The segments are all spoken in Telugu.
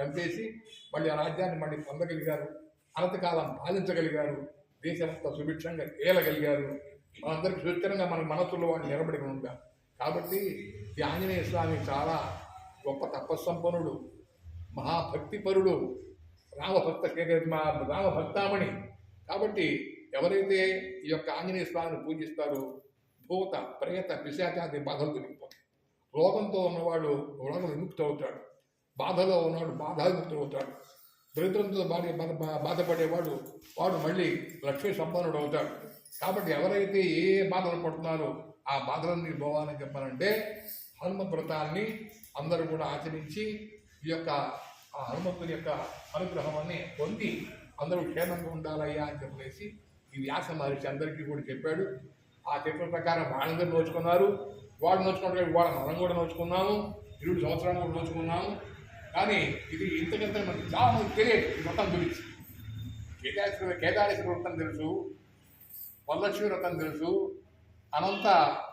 చంపేసి మళ్ళీ ఆ రాజ్యాన్ని మళ్ళీ పొందగలిగారు. అనంతకాలం పాలించగలిగారు దేశమంతా సుభిక్షంగా ఏలగలిగారు. మనందరికి సుస్థిరంగా మన మనసులో వాడిని నిలబడి ఉంటాం కాబట్టి ఈ ఆంజనేయ స్వామి చాలా గొప్ప తపస్సంపన్నుడు మహాభక్తిపరుడు రామభక్త రామభక్తామణి. కాబట్టి ఎవరైతే ఈ యొక్క ఆంజనేయ స్వామిని పూజిస్తారో భూత ప్రేత పిశాచాది బాధలు తిరిగిపోతాయి రోగంతో ఉన్నవాడు రోగం విముక్తి అవుతాడు బాధలో ఉన్నవాడు బాధావిముక్తుడు అవుతాడు. దరిద్రంతో బాధ బాధపడేవాడు వాడు మళ్ళీ లక్ష్మీ సంపన్నుడు అవుతాడు. కాబట్టి ఎవరైతే ఏ బాధలు పడుతున్నారో ఆ బాధలన్నీ పోవాలని చెప్పాలంటే హనుమ వ్రతాన్ని అందరూ కూడా ఆచరించి ఈ యొక్క ఆ హనుమంతుని యొక్క అనుగ్రహాన్ని పొంది అందరూ క్షేమంగా ఉండాలయ్యా అని చెప్పేసి ఈ వ్యాస మహర్షి అందరికీ కూడా చెప్పాడు. ఆ చెప్పిన ప్రకారం వాళ్ళందరూ నోచుకున్నారు. వాడు నోచుకుంటే వాళ్ళ మనం కూడా నోచుకున్నాము. ఇరుడు సంవత్సరాలు కూడా నోచుకున్నాము. కానీ ఇది ఇంతకంత మనకి చాలా మంది తెలియదు ఈ వ్రతం గురించి. కేదారేశ్వర కేదారేశ్వర వ్రతం తెలుసు వరలక్ష్మి వ్రతం తెలుసు అనంత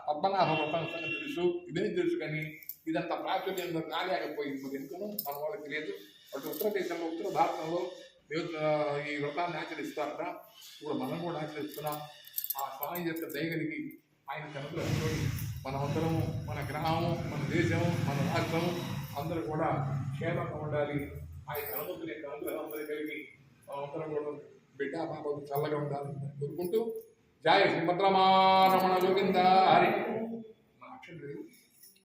పద్మనాభ వ్రతం తెలుసు ఇదని తెలుసు కానీ ఇదంతా ప్రాచుర్యం రాలేకపోయింది. మరి ఎందుకనో మన వాళ్ళకి తెలియదు. అటు ఉత్తర దేశంలో ఉత్తర భారతంలో ఈ వ్రతాన్ని ఆచరిస్తారట. ఇప్పుడు మనం కూడా ఆచరిస్తున్నాం. ఆ స్వామి యొక్క దయగలిగి ఆయన కనుకలు మనం అందరము మన గ్రామం మన దేశం మన రాష్ట్రం అందరూ కూడా క్షేమంగా ఉండాలి. ఆయన హనుమంతుని యొక్క అనుగ్రహం అందరూ కలిగి అందరం కూడా బిడ్డ పాపం చల్లగా ఉండాలని కోరుకుంటూ జయ శ్రీభద్రమారమణ గోవింద. హరి.